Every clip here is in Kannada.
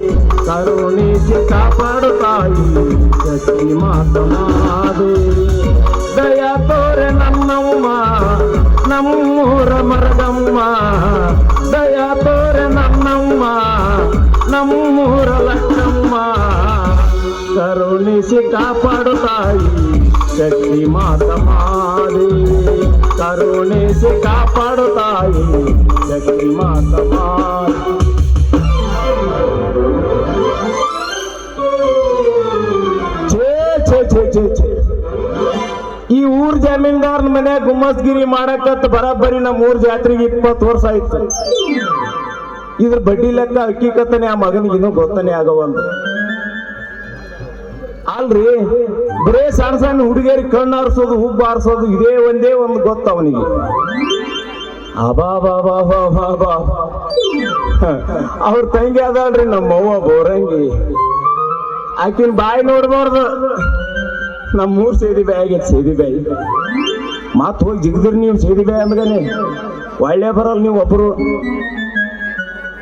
కరుణించి కాపాడుతాయి. శక్తి మాత మాదేవి దయతోర నన్నమ్మా నమ్మూర మరదమ్మా. దయతోర నన్నమ్మా నమ్మూర లక్ష్మమ్మా. కరుణించి కాపాడుతాయి. శక్తి మాత మాదేవి కరుణించి కాపాడుతాయి. శక్తి మాత మాదేవి ಜಮೀನ್ದಾರನ ಮನೆ ಗುಮ್ಮಸ್ಗಿರಿ ಮಾಡಕತ್ ಬರಾಬರಿ ನಮ್ಮ ಊರ್ ಜಾತ್ರೆಗೆ ಇಪ್ಪತ್ತು ವರ್ಷ ಆಯ್ತು. ಇದ್ರ ಬಡ್ಡಿ ಲೆಕ್ಕ ಹಕ್ಕಿಕತ್ತನೆ ಆ ಮಗನಿಗೆ ಇನ್ನೂ ಗೊತ್ತನೆ ಆಗವಂತ ಅಲ್ರಿ, ಬರೇ ಸಣ್ಣ ಸಣ್ಣ ಹುಡುಗಿಯರಿ ಕಣ್ಣು ಆರಿಸೋದು, ಹುಬ್ಬು ಆರಿಸೋದು, ಇದೇ ಒಂದೇ ಒಂದು ಗೊತ್ತ ಅವನಿಗೆ. ಅಬಾ, ಬಾ ಬಾ ಬಾ ಬಾ ಬಾ. ಅವ್ರ ತಂಗಿ ಅದಾಳ್ರಿ ನಮ್ಮವ್ವ ಬೋರಂಗಿ. ಆಕಿನ ಬಾಯಿ ನೋಡ್ಬಾರ್ದು. ನಮ್ಮ ಸೇದಿ ಬಾಯಿ ಆಗೈತೆ ಸೇದಿ ಬಾಯಿ ಮತ್ ಹೋಗಿ ಜಿಗಿದ್ರಿ ನೀವು ಸಿಗಿದೆ ಅಂದ್ಗನೆ ಒಳ್ಳೆ ಬರಲ್ಲ ನೀವು ಒಬ್ರು.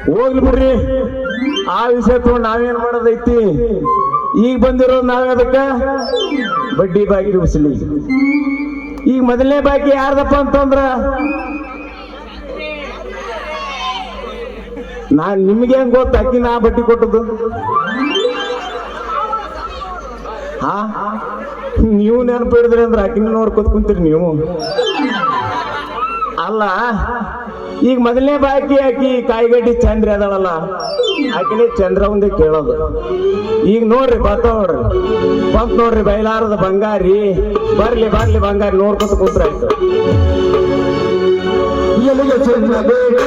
ಹೋಗ್ಲಿ ಬಿಡ್ರಿ. ಆ ವಿಷಯ ತಗೊಂಡು ನಾವೇನ್ ಮಾಡೋದೈತಿ? ಈಗ ಬಂದಿರೋದು ನಾವೇ ಅದಕ್ಕೆ? ಬಡ್ಡಿ ಬಾಕಿ ಉಸಲಿ. ಈಗ ಮೊದಲನೇ ಬಾಕಿ ಯಾರ್ದಪ್ಪ ಅಂತಂದ್ರ? ನಾನ್ ನಿಮ್ಗೆ ಹೆಂಗ್ ಗೊತ್ತ? ಅಕ್ಕಿ ನಾ ಬಡ್ಡಿ ಕೊಟ್ಟದ್ದು? ಹಾ? ನೀವು ನೆನಪಿಡಿದ್ರಿ ಅಂದ್ರೆ ಆಕಿನ ನೋಡ್ಕೊತ ಕುಂತೀರಿ ನೀವು. ಅಲ್ಲ, ಈಗ ಮೊದಲನೇ ಬಾಕಿ ಆಕಿ ಕಾಯಿಗಡ್ಡಿ ಚಂದ್ರ ಅದಾಳಲ್ಲ, ಆಕಿನೇ ಚಂದ್ರ ಒಂದೇ ಕೇಳೋದು. ಈಗ ನೋಡ್ರಿ ಬರ್ತಾವ ನೋಡ್ರಿ, ಬಂತ್ ನೋಡ್ರಿ ಬೈಲಾರದ ಬಂಗಾರಿ, ಬರ್ಲಿ ಬರ್ಲಿ ಬಂಗಾರಿ ನೋಡ್ಕೊತ ಕೂತ್ರ ಆಯ್ತು. ಎಲ್ಲಿಗೆ ಚಂದ್ರ ಬೇಡಿ?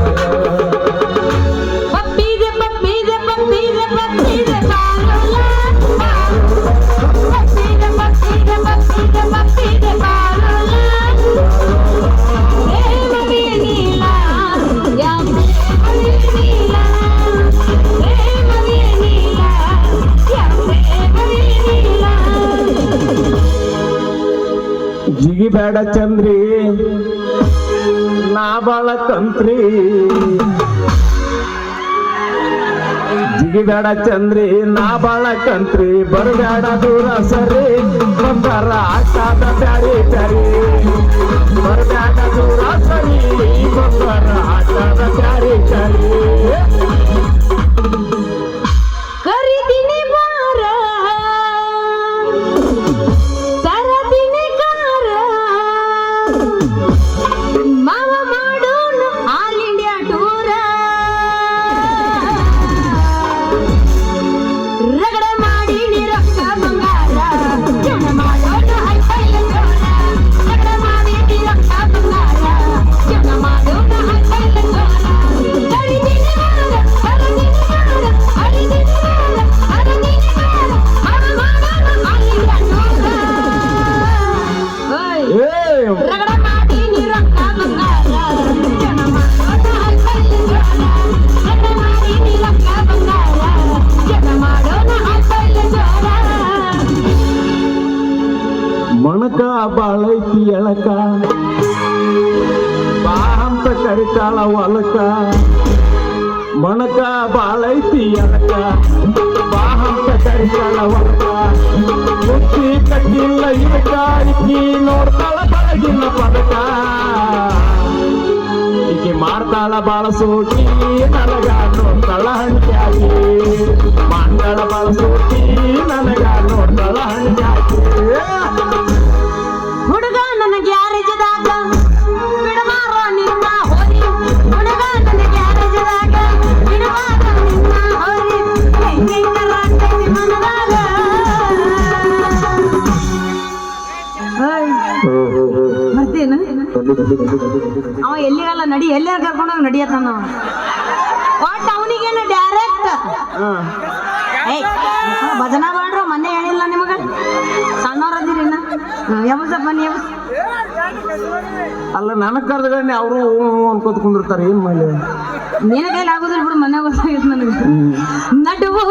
ಬೇಡ ಚಂದ್ರಿ. ನಾ ಬಾಳ ಕಂತ್ರಿ ಜಿಗಿ ಬೇಡ ಚಂದ್ರಿ, ನಾ ಬಾಳ ಕಂತ್ರಿ. ಬರಬೇಡ ದೂರ ಸರಿ. ಬಂಗಾರ ಆಟಾದ ಬ್ಯಾರಿ ಬ್ಯಾರಿ. ಬರಬೇಡ ದೂರ ಸರಿ. ಬಂಗಾರ ಆಟಾದ ಬ್ಯಾರಿ ಬ್ಯಾರಿ. ಮಣಕ ಬಾಳೈತಿ ಎಳಕ. ಬಾ ಅಂತ ಕರಿತಾಳ ಹೊಲಕ ಮಣಕ ಬಾಳೈತಿ ಎಳಕ. ಬಾ ಅಂತ ಕರಿತಾಳ ಹೊಲಕ ಮುಚ್ಚಿ ಕಟ್ಟಿಲ್ಲ ಇದಕ್ಕ ಇಕ್ಕಿ ನೋಡ್ತಾಳ ಬೆಳಗಿನ ಪದಕ. ಈಕೆ ಮಾಡ್ತಾಳ ಬಾಳ ಸೋಟಿ ನನಗ ನೋಡ್ತಾಳ ಹಂಚಾಗಿ ಮಾಡ್ತಾಳ ಬಾಳ ಎಲ್ಲಾರ ಕರ್ಕೊಂಡು ಹೋಗಿ ನಡಿಯತ್ತಾನ ಅವ. ಒಟ್ಟು ಅವನಿಗೇನು ಡೈರೆಕ್ಟ್ ಏಯ್ ಭಜನಾ ಮಾಡ್ರು ಮೊನ್ನೆ ಹೇಳಿಲ್ಲ ನಿಮಗೆ? ಸಣ್ಣವ್ರದಿರಿ ಯಾವಸ್ ಅಲ್ಲ ನನಗೆ ಕರೆದಗಣ್ಣೆ ಅವರು ಅನ್ಕೋತ ಕುಂದಿರ್ತಾರೆ ಏನ್ ಮಾಡಿ ನಿನ್ನ ಕೈಲಿ ಆಗೋದಿಲ್ಲ ಬಿಡು ಮೊನ್ನೆ ಗೊತ್ತಾಗಿತ್ತು ನನಗೆ. ನಡುವು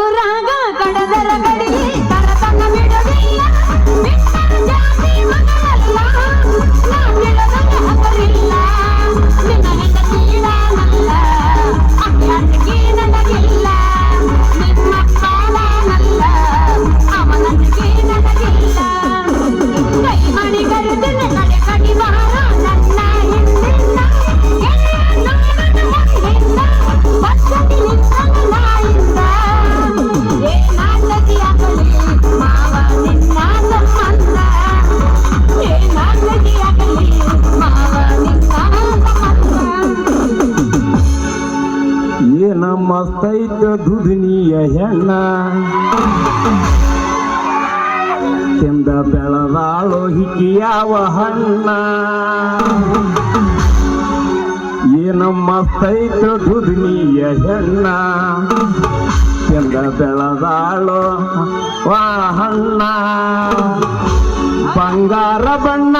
ದುಧನಿಯ ಹೆಣ್ಣ. ತಿಂದ ಬೆಳದಾಳೋ ಹಿಕ್ಕಿಯಾವ ಹಣ್ಣ. ಏನ ಮಸ್ತೈತ ದುಧನಿಯ ಹೆಣ್ಣ. ತಿಂದ ಬೆಳದಾಳೋ ವಾ ಹಣ್ಣ. ಬಂಗಾರ ಬಣ್ಣ,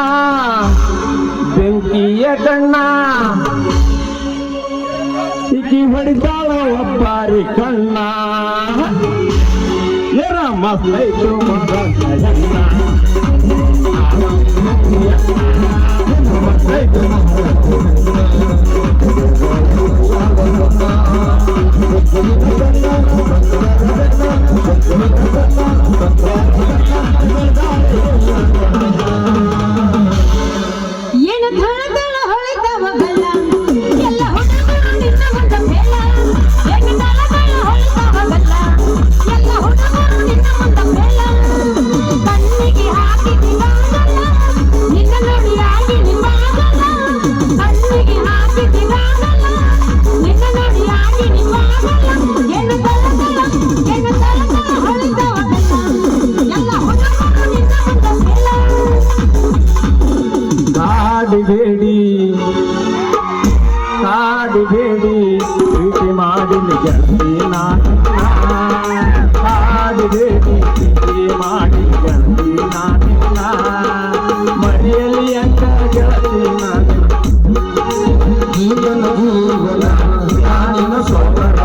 ಬೆಂಕಿಯ ಕಣ್ಣ ಇಕಿ ಹೊಡಿತಾಳ ಒಬ್ಬಾರಿ ಕಣ್ಣ. ಎರ ಮಸ್ತೈತು ಏನು ಕಾಡಿಬೇಡಿ ಕಾಡಿಬೇಡಿ ಪ್ರೀತಿ ಮಾಡಿ ಗೆಳತಿ ನಾನು ಕಾಡಿಬೇಡಿ ಪ್ರೀತಿ ಮಾಡಿ ಗೆಳತಿ ನಾನು. ಮನೆಯಲ್ಲಿ ಅಂತ ಗೆಳತಿ ಜೀವನ ಜೀವನ ಸೊಸೆಯ.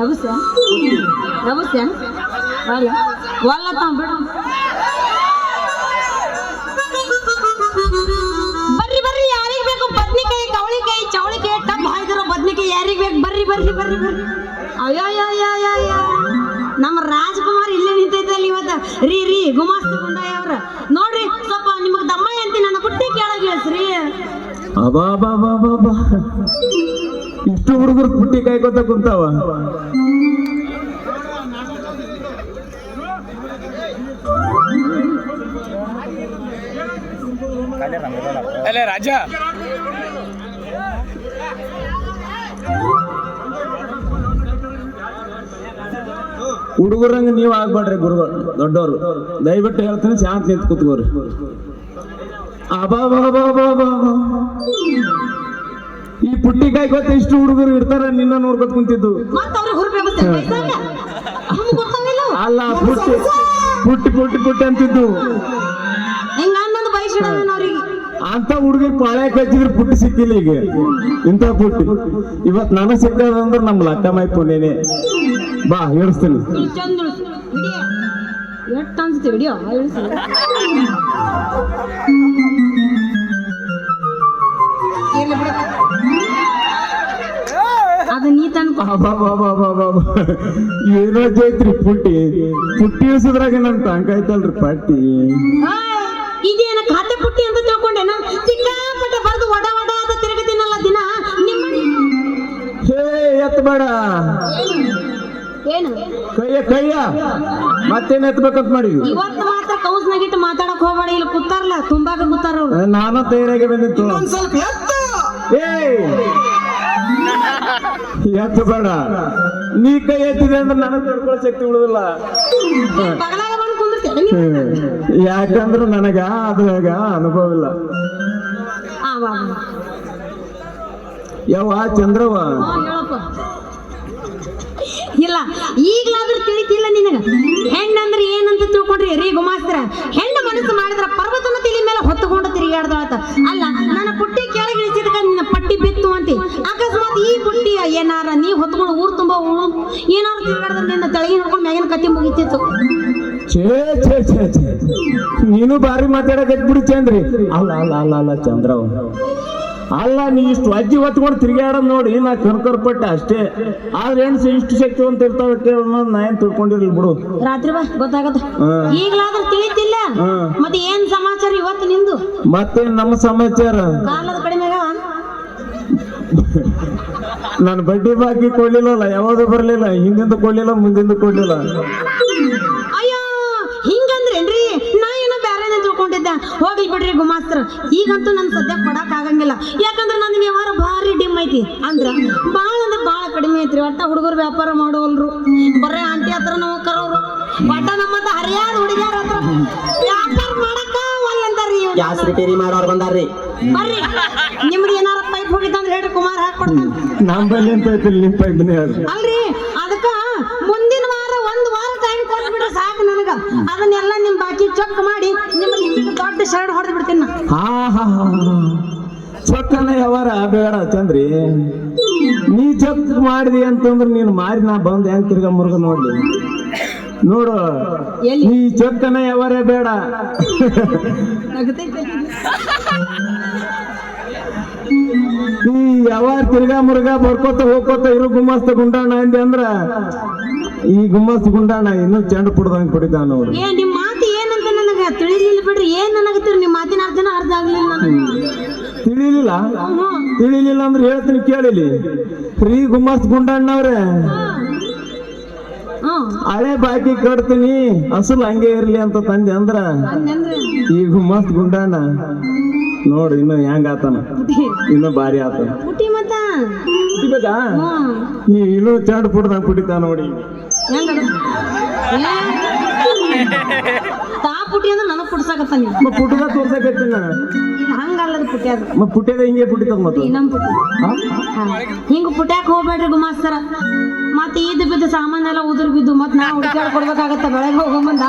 ರಭಸ ರಭಸ ವಾಲ ವಾಲ ಬಿಡು ಬರ್ರಿ ಬರ್ರಿ ಯಾರಿಗ್ ಬೇಕು? ಬದ್ನಿಕಾಯಿ ಕವಳಿಕಾಯಿ ಚವಳಿಕಾಯಿ ಟಬ್ ಹಾಯ್ದಿರೋ ಬದ್ನಿಕಾಯಿ ಯಾರಿಗೆ ಬೇಕು? ಬರ್ರಿ ಬರ್ರಿ ಬರ್ರಿ ಬರ್ರಿ. ಅಯ್ಯೋ ಅಯ್ಯೋ ಅಯ್ಯೋ ಅಯ್ಯೋ ನಮ್ಮ ರಾಜ್ಕುಮಾರ್ ಇಲ್ಲೇ ನಿಂತೈತಲ್ಲ ಇವತ್ತು. ರೀ ರೀ ಗುಮಾಸ್ತ ಗುಂಡಾಯ ಅವ್ರ. ನೋಡ್ರಿ ಸ್ವಲ್ಪ ನಿಮಗ್ ದಮ್ಮಯ್ಯ ಅಂತೀನಿ ನನ್ನ ಬುಟ್ಟಿ ಕೆಳಗೆ ಇಳಿಸ್ರಿ ಅಬಾಬಾಬಾಬಾಬಾ ಇಷ್ಟು ಹುಡುಗರು ಪುಟ್ಟಿ ಕಾಯ್ಕೋತ ಕುಂತಾವ. ಅಲ್ಲೇ ರಾಜ. ಹುಡುಗರಂಗ ನೀವು ಆಗ್ಬೇಡ್ರಿ ಗುರುಗಳು ದೊಡ್ಡವರು. ದಯವಿಟ್ಟು ಹೇಳ್ತೀನಿ ಶಾಂತ ನಿಂತು ಕೂತ್ಕೋರಿ ಈ ಪುಟ್ಟಿಕಾಯಿ ಗೊತ್ತ ಇಷ್ಟು ಹುಡುಗರು ಇರ್ತಾರ ನಿನ್ನ ನೋಡ್ಕೊತ ಕುಂತಿದ್ದು? ಅಲ್ಲ ಪುಟ್ಟಿ ಪುಟ್ಟಿ ಪುಟ್ಟಿ ಪುಟ್ಟಿ ಅಂತಿದ್ದು. ಅಂತ ಹುಡುಗಿ ಪಾಳೆ ಕಚ್ಚಿದ್ರೆ ಪುಟ್ಟಿ ಸಿಕ್ಕಿಲ್ಲ ಈಗ. ಇಂತ ಪುಟ್ಟಿ. ಇವತ್ ನನಗ್ ಸಿಕ್ಕದಂದ್ರೆ ನಮ್ಮ ಲಕ್ಕಮಾಯಿ ಪುನೇನೆ ಬಾ ಹೇಳಿಸ್ತೀನಿ ಎಷ್ಟು ಅನ್ಸುತ್ತೆ ವಿಡಿಯೋ ಇರ್ಲಿ ಬಿಡು. ಅದು ನೀ ತನ್ಕೊ ಅಬ್ಬಬ್ಬಬ್ಬಬ್ಬಬ್ಬ. ಏನೋ ಜೈತ್ರಿ ಪುಟ್ಟಿ. ಪುಟ್ಟಿ ಇಳಿಸಿದ್ರಾಗ ನನ್ ತಂಕ ಐತಲ್ರಿ ಪಟ್ಟಿ. ಇದೇನ ಖಾತೆ ಪುಟ್ಟಿ ಅಂತ ತಿಳ್ಕೊಂಡೇನ? ಸಿಕ್ಕಾಪಟ್ಟೆ ಬರ್ದು ವಡ ವಡ ಅಂತ ತಿರುಗತೀನಲ್ಲ ದಿನ. ನಿಮ್ಮ ಹೇ ಎತ್ತಬೇಡ ಏನು? ಕೈಯ ಕೈಯ. ಮತ್ತೇನ್ ಎತ್ಬೇಕಂತ ಮಾಡಿ ಇವತ್ತು ಮಾತ್ರ ಕೌಸ್ನಾಗಿಟ್ಟು ಮಾತಾಡಕ್ ಹೋಗ್ಬೇಡ. ಇಲ್ಲಿ ಕೂತಾರಲ್ಲ ತುಂಬಾ ಕೂತಾರ ಅವ್ರು. ನಾನು ತಯಾರಾಗಿ ಬಂದಿತ್ತು? ಏ ಎತ್ತಬೇಡ ನೀ ಕೈ ಎತ್ತಿದೆ ಅಂದ್ರೆ ನನಗೆ ತಡ್ಕೊಳ್ಳೋ ಶಕ್ತಿ ಉಳಿದಿಲ್ಲ. ಯಾಕಂದ್ರೆ ನನಗ ಅದ್ರಾಗ ಅನುಭವ ಇಲ್ಲ. ಯಾವ ಚಂದ್ರವ ಇಲ್ಲ ಈಗ್ಲಾದ್ರೂ ತಿಳಿತಿಲ್ಲ ನಿನಗ. ಹೆಣ್ಣಂದ್ರೆ ಏನಂತ ತಿಳ್ಕೊಂಡ್ರಿ ರೀ ಗುಮಾಸ್ತ್ರ. ಹೆಣ್ಣು ಮನಸ್ಸು ಮಾಡಿದ್ರ ಪರ್ವತನ ತಿಳಿ ಮೇಲೆ ಹೊತ್ತುಕೊಂಡು ತಿರುಗಾಡ್ದಾಳತ. ಅಲ್ಲ ನನ್ನ ಪುಟ್ಟಿ ಬಿತ್ತು ಅಂತಿ. ಅಕಸ್ಮಾತ್ ಈ ಬುಟ್ಟಿ ಏನಾರ ನೀ ಹೊತ್ಕೊಂಡು ಊರು ತುಂಬ ಏನಾರ ಏನಾರು ತಿರ್ಗಾಡಿದ್ರೆ ನಿನ್ನ ನೋಡ್ಕೊಂಡು ಹಿಡ್ಕೊಂಡು ಮ್ಯಾಗಿನ ಕತ್ತಿ ಮುಗಿತಿತ್ತು. ಛೇ ಛೇ ಛೇ ಛೇ. ನೀನು ಬಾರಿ ಮಾತಾಡಕತ್ ಬಿಡಿ ಚಂದ್ರಿ. ಅಲ್ಲ ಅಲ್ಲ ಅಲ್ಲ ಅಲ್ಲ ಚಂದ್ರ ಅಲ್ಲ ನೀ ಇಷ್ಟು ಅಜ್ಜಿ ಹೊತ್ಕೊಂಡು ತಿರ್ಗಾಡೋದ್ ನೋಡಿ ನಾ ಕರ್ಕರ್ಪಟ್ಟೆ ಅಷ್ಟೇ. ಆದ್ರೆ ಏನ್ ಇಷ್ಟು ಶಕ್ತಿವಂತ ಇರ್ತಾವ ಕೇಳೋಣ ನಾ ಏನ್ ತಿಳ್ಕೊಂಡಿರ್ಲಿ ಬಿಡು. ರಾತ್ರಿ ಬಾ ಗೊತ್ತಾಗದ ಈಗಲಾದ್ರೆ ತಿಳಿತಿಲ್ಲ. ಮತ್ತೆ ಏನ್ ಸಮಾಚಾರ ಇವತ್ತು ನಿಂದು? ಮತ್ತೆ ನಮ್ಮ ಸಮಾಚಾರ? ಕಾಲದ ಕಡಿಮೆ ಆಗ್ಯಾವ? ನಾನು ಬಡ್ಡಿ ಬಾಕಿ ಕೊಡ್ಲಿಲ್ಲ ಯಾವುದು ಬರ್ಲಿಲ್ಲ? ಹಿಂದಿಂದ ಕೊಡ್ಲಿಲ್ಲ ಮುಂದಿಂದ ಕೊಡ್ಲಿಲ್ಲ. ಅಯ್ಯೋ ಹಿಂಗಂದ್ರೇನ್ರಿ? ನಾ ಏನೋ ತಿಳ್ಕೊಂಡಿದ್ದೆ. ಹೋಗ್ಲಿ ಬಿಡ್ರಿ ಗುಮಾಸ್ತ್ರ. ಈಗಂತೂ ನನ್ ಸದ್ಯ ಕೊಡಕ್ ಆಗಂಗಿಲ್ಲ. ಯಾಕಂದ್ರೆ ನನ್ನ ವ್ಯವಹಾರ ಭಾರಿ ಡಿಮ್ ಐತಿ. ಅಂದ್ರ ಬಾಳ ಅಂದ್ರೆ ಬಾಳ ಕಡಿಮೆ ಐತ್ರಿ. ಒಟ್ಟ ಹುಡುಗರು ವ್ಯಾಪಾರ ಮಾಡೋಲ್ರು ಬರೇ ಆಂಟಿ ಹತ್ರ ನಾವು ಕರೋರು. ಒಟ್ಟ ನಮ್ಮಂತ ಹರಿಯಾದ ಹುಡುಗಿಯರ ಹತ್ರ ವ್ಯಾಪಾರ ಮಾಡಕ್ಕ. ಗ್ಯಾಸ್ ರಿಪೇರಿ ಮಾಡೋರು ಬಂದಾರ್ರಿ. ಬರ್ರಿ. ನಿಮ್ಗೆ ಏನಾರ ಪೈಪ್ ಹೋಗಿತ್ತಂದ್ರೆ? ಹೇಳ್ರಿ ಕುಮಾರ್ ಹಾಕೊಡ್ತಾನ ನಮ್ಮ ಬಲ್ಲಿ ಅಂತ ಐತಿ ನಿಮ್ಮ ಪೈಪ್ನೇ ಹೇಳ್ರಿ ಅಲ್ರಿ ಅದಕ್ಕ ಮುಂದಿನ ವಾರ ಒಂದ್ ವಾರ ಟೈಮ್ ಕೊಟ್ಬಿಡ್ರಿ ಸಾಕು ನನಗ. ಅದನ್ನೆಲ್ಲ ನಿಮ್ ಬಾಕಿ ಚೊಕ್ ಮಾಡಿ ನಿಮ್ಮ ದೊಡ್ಡ ಶರ್ಟ್ ಹೊಡೆದ್ ಬಿಡ್ತೀನಿ ನಾ ಹಾ ಹಾ ಹಾ ಚೊಕ್ಕನ ಯಾವಾರ ಬೇಡ ಚಂದ್ರಿ. ನೀ ಚೊಕ್ ಮಾಡಿದಿ ಅಂತಂದ್ರೆ ನೀನು ಮಾರಿ ನಾ ಬಂದ್ ಹೆಂಗ್ ತಿರ್ಗ ಮುರುಗ ನೋಡ್ಲಿ. ನೋಡು ಈ ನೀ ಚೊಕ್ಕನ ಯಾವಾರ ಬೇಡ. ನಗತೈತೆ ಯಾವ ತಿರ್ಗಾ ಮುರುಗ ಬರ್ಕೋತ ಹೋಗ್ಕೋತ ಇರು ಗುಮ್ಮಸ್ತ ಗುಂಡಾಣ ಅಂದೆ ಅಂದ್ರ ಈ ಗುಮ್ಮಸ್ತ ಗುಂಡಾಣ ಇನ್ನೂ ಚೆಂಡು ಪುಡ್ದಂಗ್ ಕುಡಿತಾನ ಅವ್ರು. ಏ ನಿಮ್ ಮಾತು ಏನಂತ ನನಗ ತಿಳಿಲಿಲ್ಲ ಬಿಡ್ರಿ. ಏನ್ ನನಗತ್ತೀರಿ ನಿಮ್ ಮಾತಿನ ಅರ್ಧನ ಅರ್ಧ ಆಗ್ಲಿಲ್ಲ ತಿಳಿಲಿಲ್ಲ? ತಿಳಿಲಿಲ್ಲ ಅಂದ್ರೆ ಹೇಳ್ತೀನಿ ಕೇಳಿಲಿ. ಫ್ರೀ ಗುಮ್ಮಸ್ತ ಗುಂಡಣ್ಣವ್ರೆ ಹಳೆ ಬಾಕಿ ಕಟ್ತೀನಿ ಅಸಲು ಹಂಗೆ ಇರ್ಲಿ ಅಂತ ತಂದೆ ಅಂದ್ರ? ಈ ಗುಮ್ಮಸ್ತ ಗುಂಡಾಣ. ನೋಡು ಇನ್ನು ಹೆಂಗ ಆತನ? ಇನ್ನು ಭಾರಿ ಆತನ. ಮತ್ತ? ಇವಾಗ ನೀ ಇನ್ನು ಚಾಡ್ ಪುಡ್ದಂಗ್ ಕುಡಿತಾ ನೋಡಿ? ತಾ ಪುಟಿ ಅಂದ್ರೆ ನನಗ್ ಮ ಪುಟ್ಟದ ತೋರ್ಸಕತ್ತಿನ ಹಂಗಲ್ಲದ ಪುಟಿ ಅದು. ಮ ಪುಟ್ಟದ ಹಿಂಗೆ ಪುಡಿತದ ಮತ್ತೆ. ನಮ್. ಹಿಂಗ ಪುಟ್ಯಾಕ್ ಹೋಗ್ಬೇಡ್ರಿ ಗುಮಾಸ್ತರ ಮತ್ತೆ ಈದ್ ಬಿದ್ದು ಸಾಮಾನೆಲ್ಲ ಉದುರ್ ಬಿದ್ದು ಮತ್ ನಾ ಹುಡುಕಾಡ್ ಕೊಡ್ಬೇಕಾಗತ್ತ ಬೆಳಗ್ಗೆ ಹೋಗೋ ಬಂದ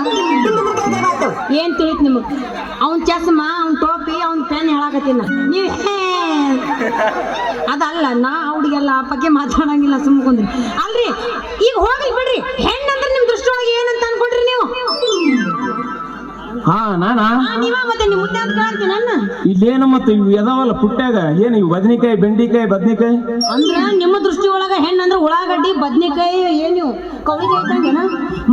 ಏನ್ ತಿಳಿತ್ ನಿಮಗ್? ಅವ್ನ್ ಚಸ್ಮಾ ಅವ್ನ್ ಟೋಪಿ ಅವ್ನ್ ಪೆನ್ ಹೇಳಾಕತ್ತಿನ ನೀವ್ ಅದಲ್ಲ ನಾ ಹುಡುಗೆಲ್ಲ ಆ ಬಗ್ಗೆ ಮಾತಾಡಂಗಿಲ್ಲ ಸುಮ್ಕೊಂದ್ರಿ ಅಲ್ರಿ ಈಗ ಹೋಗ್ಲಿ ಬಿಡ್ರಿ. ಹೆಣ್ಣಂದ್ರೆ ನಿಮ್ ದೃಷ್ಟಿ ಒಳಗೆ ಏನಂತ ಅನ್ಕೊಂಡ್ರಿ ನೀವು ಹಾ ನಾನಾ? ಆ, ನೀವ ಮತ್ತೆ ನಿಮ್ ಮುದ್ದೆ ಅಂತ ಕೇಳ್ತೀನಿ ನನ್ನ? ಇಲ್ಲೇನು ಮತ್ತೆ ಇವು ಎದಾವಲ್ಲ ಪುಟ್ಟ್ಯಾಗ ಏನು ಇವು ಬದ್ನಿಕಾಯಿ ಬೆಂಡಿಕಾಯಿ ಬದ್ನಿಕಾಯಿ? ಅಂದ್ರ ನಿಮ್ಮ ದೃಷ್ಟಿ ಒಳಗ ಹೆಣ್ಣಂದ್ರ ಉಳ್ಳಾಗಡ್ಡಿ ಬದ್ನಿಕಾಯಿ ಏನು ಕೌಳಿಗೆ ಐತಂಗೇನ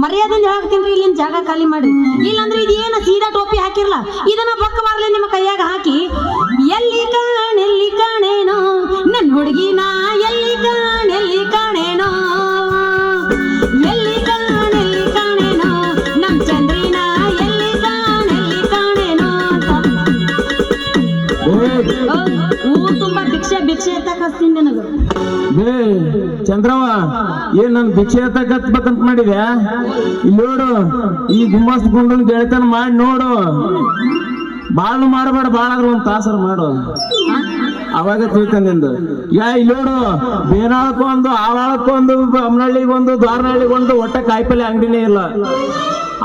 ಮರ್ಯಾದಿಂದ ಹಾಕ್ತೀನಿ ಇಲ್ಲಿಂದ ಜಾಗ ಖಾಲಿ ಮಾಡಿ. ಇಲ್ಲಂದ್ರೆ ಇದು ಏನು ಸೀದಾ ಟೋಪಿ ಹಾಕಿರಲ್ಲ ಇದನ್ನ ಬಕ್ಕ ಮಾರ್ಲೆ ನಿಮ್ಮ ಕೈಯಾಗ ಹಾಕಿ ಎಲ್ಲಿ ಕಾಣೆಲ್ಲಿ ಕಾಣೇನೋ? ನನ್ನ ಹುಡುಗಿನ ಎಲ್ಲಿ ಕಾಣೆಲ್ಲಿ ಕಾಣೇನೋ? ಚಂದ್ರವ, ಏನ್ ನನ್ ಭಿಕ್ಷೆ ಎತ್ತಕತ್ಬೇಕಂತ ಮಾಡಿದ್ಯಾ? ಇಲ್ಲಿ ನೋಡು, ಈ ಗುಮ್ಮಸ್ ಗುಂಡನ್ ಗೆಳೆತನ ಮಾಡಿ ನೋಡು. ಬಾಳು ಮಾಡಬೇಡ, ಬಾಳಾದ್ರು ಒಂದ್ ತಾಸರ ಮಾಡು. ಅವಾಗ ನಿಂದು. ಯಾ, ಇಲ್ಲಿ ನೋಡು ಬೇನಾಳಕ್ಕೊಂದು ಆವಾಳಕ್ಕೊಂದು ಅಮ್ನಹಳ್ಳಿಗೊಂದು ದ್ವಾರನಹಳ್ಳಿಗೊಂದು ಒಟ್ಟ ಕಾಯಿಪಲ್ಲೆ ಅಂಗಡಿನೇ ಇಲ್ಲ.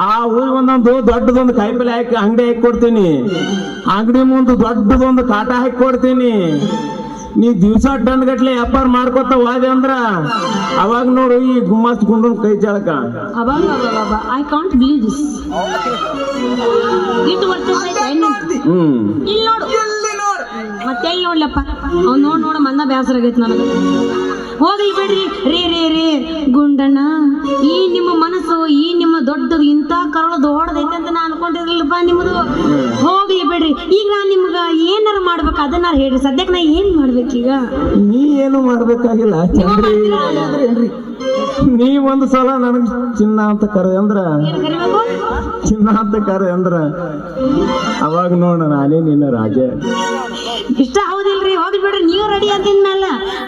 ಆ ಊರಿಗೆ ಒಂದೊಂದು ದೊಡ್ಡದೊಂದು ಕಾಯಿಪಲ್ಲೆ ಹಾಕಿ ಅಂಗಡಿ ಹಾಕಿ ಕೊಡ್ತೀನಿ. ಅಂಗಡಿ ಮುಂದೆ ದೊಡ್ಡದೊಂದು ಕಾಟ ಹಾಕಿ ಕೊಡ್ತೀನಿ. ನೀ ದಿವಸ ಟನ್ ಗಟ್ಲೆ ವ್ಯಾಪಾರ ಮಾಡ್ಕೊತ ಹೋದೆ ಅಂದ್ರ ಅವಾಗ ನೋಡು ಈ ಗುಮ್ಮಸ್ ಗುಂಡನ್ ಕೈ ಚಾಳಕ ಐ ಕಾಂಟ್ ಬಿಲೀವ್ ದಿಸ್ ಇಟ್ಟು ವರ್ಷ ಹ್ಮ್ ಇಲ್ಲಿ ನೋಡು. ಮತ್ತೆ ಎಲ್ಲಿ ನೋಡ್ಲಪ್ಪ. ಅವ್ನು ನೋಡ್ ನೋಡ ಮಂದ ಬೇಸರ ಆಗೈತೆ ನನಗೆ. ಹೋಗ್ಲಿ ಬಿಡ್ರಿ. ರೇ ರೇ ರೇ ಗುಂಡಣ್ಣ ಈ ನಿಮ್ಮ ಮನಸ್ಸು ಈ ನಿಮ್ಮ ದೊಡ್ಡದು ಇಂಥ ಕರಳು ದೊಡ್ಡದೈತೆ ಅಂತ ನಾ ಅನ್ಕೊಂಡಿರ್ಲಿಲ್ಲಪ್ಪ ನಿಮ್ಮದು. ಹೋಗ್ಲಿ ಬಿಡ್ರಿ. ಈಗ ನಾನು ನಿಮ್ಗ ಏನಾರ ಮಾಡ್ಬೇಕು? ಅದನ್ನ ಹೇಳ್ರಿ. ಸದ್ಯಕ್ಕೆ ನಾ ಏನ್ ಮಾಡ್ಬೇಕೀಗ ನೀ ಏನು ಮಾಡ್ಬೇಕಾಗಿಲ್ಲ? ನೀ ಒಂದು ಸಲ ನನಗೆ ಚಿನ್ನ ಅಂತ ಕರೆ ಅಂದ್ರ? ಚಿನ್ನ ಅಂತ ಕರೆ ಅಂದ್ರ? ಅವಾಗ ನೋಡ ನಾನೇ ನಿನ್ನ ರಾಜ. ಇಷ್ಟ